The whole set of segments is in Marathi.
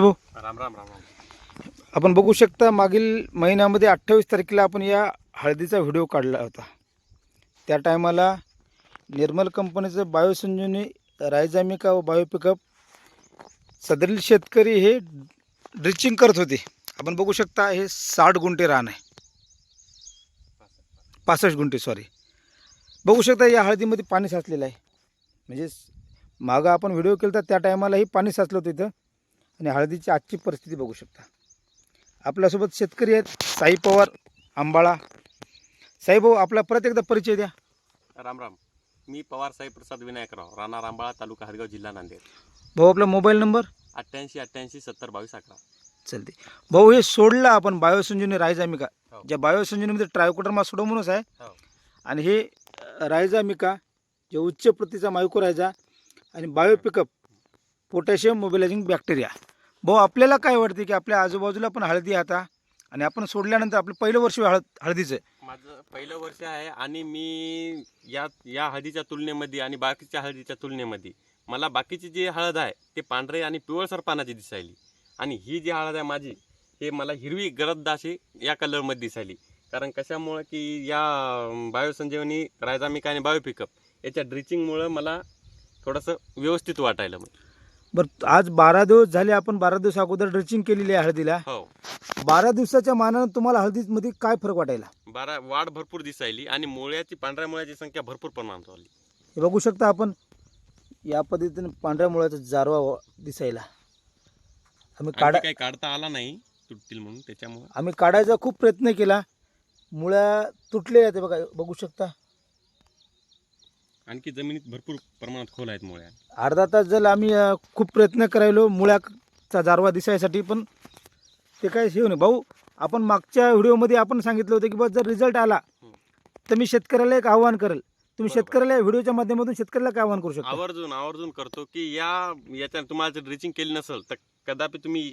भाऊ? राम राम राम राम. आपण बघू शकता मागील महिन्यामध्ये अठ्ठावीस तारखेला आपण या हळदीचा व्हिडिओ काढला होता. त्या टायमाला निर्मल कंपनीचं बायोसंजीवनी रायझामिका व बायोपिकअप सदरील शेतकरी हे ड्रिचिंग करत होते. आपण बघू शकता हे साठ गुंठे रान आहे. पासष्ट गुंठे सॉरी बघू शकता या हळदीमध्ये पाणी साचलेलं आहे. म्हणजे मागं आपण व्हिडिओ केला तर त्या टायमालाही पाणी साचलं होतं इथं. आणि हळदीची आजची परिस्थिती बघू शकता. आपल्यासोबत शेतकरी आहेत साई पवार आंबाळा. साई भाऊ आपला परत एकदा परिचय द्या. राम राम. मी पवार साहेब प्रसाद विनायकराव राणा रांबाळा तालुका हदगाव जिल्हा नांदेड. भाऊ आपला मोबाईल नंबर? अठ्ठ्याऐंशी अठ्ठ्याऐंशी सत्तर बावीस अकरा. चालते भाऊ हे सोडलं आपण बायोसंजीवनी रायझामिका. हो. ज्या बायोसंजीवनीमध्ये ट्रायकोटर्मा सोडोमोनस आहे. हो. आणि हे अ, रायझामिका जे उच्च प्रतीचा मायकोरायझा आणि बायोपिकअप पोटॅशियम मोबिलायझिंग बॅक्टेरिया. भाऊ आपल्याला काय वाटते की आपल्या आजूबाजूला पण हळदी आता? आणि आपण सोडल्यानंतर आपलं पहिलं वर्ष हळद हळदीचं आहे. माझं पहिलं वर्ष आहे आणि मी या या हळदीच्या तुलनेमध्ये आणि बाकीच्या हळदीच्या तुलनेमध्ये मला बाकीची जी हळद आहे ते पांढरे आणि पिवळसर पानाची दिसायली. आणि ही जी हळद आहे माझी हे मला हिरवी गरद अशी या कलरमध्ये दिसायली. कारण कशामुळं की या बायोसंजीवनी रायझामिका आणि बायोपिकअप याच्या ड्रिचिंगमुळं मला थोडंसं व्यवस्थित वाटायला मग बरं आज बारा दिवस झाले आपण बारा दिवस अगोदर ड्रेचिंग केलेली आहे हळदीला. हो. बारा दिवसाच्या मानानं तुम्हाला हळदीमध्ये काय फरक वाटायला? बारा वाढ भरपूर दिसायली आणि मुळ्याची पांढऱ्या मुळ्याची संख्या भरपूर प्रमाणात वाढली. हे बघू शकता आपण या पद्धतीने पांढऱ्या मुळाचा जारवा व- दिसायला. आम्ही आणखी काढा काही काढता आला नाही तुटतील म्हणून त्याच्यामुळे. आम्ही काढायचा खूप प्रयत्न केला. मुळ्या तुटले ते बघा बघू शकता. आणखी जमिनीत भरपूर प्रमाणात खोल आहेत मुळ्या. अर्धा तास झाला आम्ही अ, खूप प्रयत्न करायलो मुळ्याचा जारवा दिसायसाठी पण ते काय हे नाही. भाऊ आपण मागच्या व्हिडिओमध्ये आपण सांगितलं होतं की बस जर रिझल्ट आला तर मी शेतकऱ्याला एक आव्हान करेल. तुम्ही बरोबर. शेतकऱ्याला या व्हिडिओच्या माध्यमातून शेतकऱ्याला काय आव्हान करू शकता? आवर्जून आवर्जून करतो की या याच्या तुम्हाला जर ड्रिचिंग केली नसेल तर कदापि तुम्ही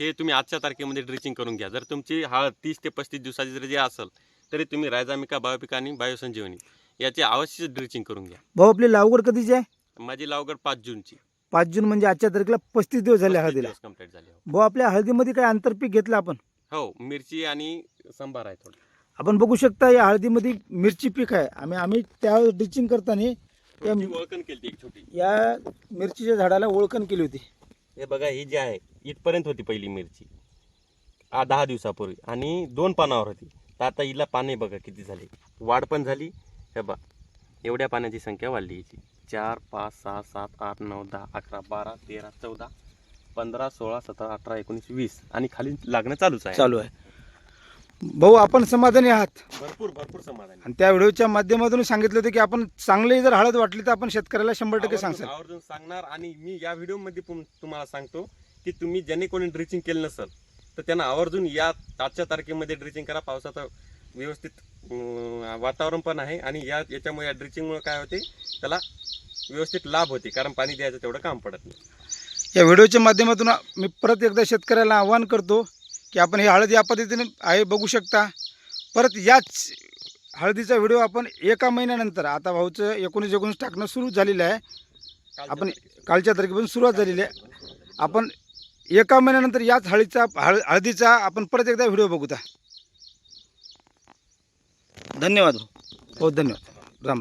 हे तुम्ही आजच्या तारखेमध्ये ड्रिचिंग करून घ्या. जर तुमची हळद तीस ते पस्तीस दिवसाची जर जे असेल तरी तुम्ही रायझामिका बायोपिका आणि बायोसंजीवनी याची अवश्य ड्रिचिंग करून घ्या. भाऊ आपली लागवड कधीची आहे? माझी लावगड पाच जूनची. पाच जून म्हणजे आजच्या तारखेला पस्तीस दिवस झाले हळदीला. कंप्लीट झाली हो. भाऊ आपल्या हळदीमध्ये काय आंतरपीक घेतलं आपण? हो मिरची आणि संभार आहे थोडं. आपण बघू शकता या हळदीमध्ये मिरची पीक आहे. आम्ही आम्ही त्या ड्रिचिंग करताना या ओळखण केली एक छोटी. या मिरचीच्या झाडाला ओळखण केली होती. हे बघा ही जी आहे इथपर्यंत होती पहिली मिरची. आ दहा दिवसापूर्वी. आणि दोन पानावर होती. तर आता हिला पाने बघा किती झाली. वाढ पण झाली हे बघ एवढ्या पाण्याची संख्या वाढली हिची चार पाच सहा सात आठ नऊ दहा अकरा बारा तेरा चौदा पंधरा सोळा सतरा अठरा एकोणीस वीस आणि खाली लागणं चालूच आहे. चालू आहे. भाऊ आपण समाधानी आहात? भरपूर भरपूर समाधान. आणि त्या व्हिडिओच्या माध्यमातून सांगितलं होतं की आपण चांगली जर हळद वाटली तर आपण शेतकऱ्याला शंभर टक्के आवर्जून सांगणार आणि मी या व्हिडिओमध्ये पण तुम्हाला सांगतो की तुम्ही ज्याने कोणी ड्रिचिंग केलं नसेल तर त्यांना आवर्जून या आजच्या तारखेमध्ये ड्रिचिंग करा. पावसाचं व्यवस्थित वातावरण पण आहे आणि या याच्यामुळे या ड्रिचिंगमुळे काय होते त्याला व्यवस्थित लाभ होते कारण पाणी द्यायचं तेवढं काम पडत नाही. या व्हिडिओच्या माध्यमातून मी परत एकदा शेतकऱ्याला आवाहन करतो की आपण ही हळद या पद्धतीने आहे बघू शकता. परत याच हळदीचा व्हिडिओ आपण एका महिन्यानंतर आता भाऊचं एकोणीस एकोणीस टाकणं सुरू झालेलं आहे. आपण. कालच्या तारखेपासून सुरुवात झालेली आहे. आपण एका महिन्यानंतर याच हळदीचा हळ हळदीचा आपण परत एकदा व्हिडिओ बघूता. धन्यवाद भाऊ. हो धन्यवाद राम राम